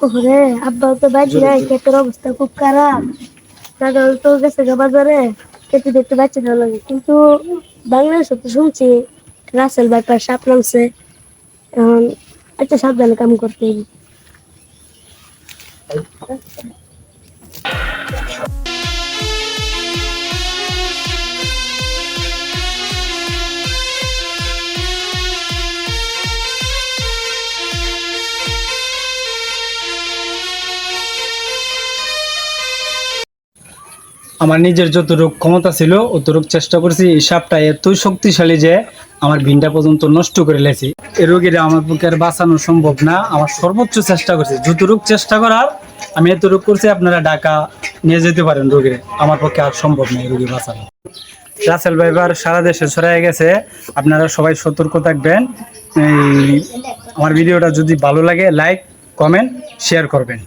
ওরে আব্বা তো বাজি নাই ক্ষেতের অবস্থা খুব খারাপ। দাদা তো গেছে গা বাজারে খেতে দেখতে বাচ্চা ভালো লাগে কিন্তু বাংলাদেশে তো শুনছি রাসেল ভাইপার সাপ নামছে। এখন একটা সাবধানে কাম করতে আমার নিজের যতটুক ক্ষমতা ছিল, অতটুক চেষ্টা করেছি এই সাপটা এতই শক্তিশালী যে আমার ভিনটা পর্যন্ত নষ্ট করে লেছি এ রোগীরা আমার পক্ষে আর বাঁচানো সম্ভব না। আমার সর্বোচ্চ চেষ্টা করছি। যতটুক চেষ্টা করার, আমি এতটুক করছি, আপনারা ঢাকা নিয়ে যেতে পারেন রোগীরে। আমার পক্ষে আর সম্ভব না এই রোগী বাঁচানো। রাসেল ভাইবার সারা দেশে ছড়াই গেছে। আপনারা সবাই সতর্ক থাকবেন। আমার ভিডিওটা যদি ভালো লাগে লাইক কমেন্ট শেয়ার করবেন।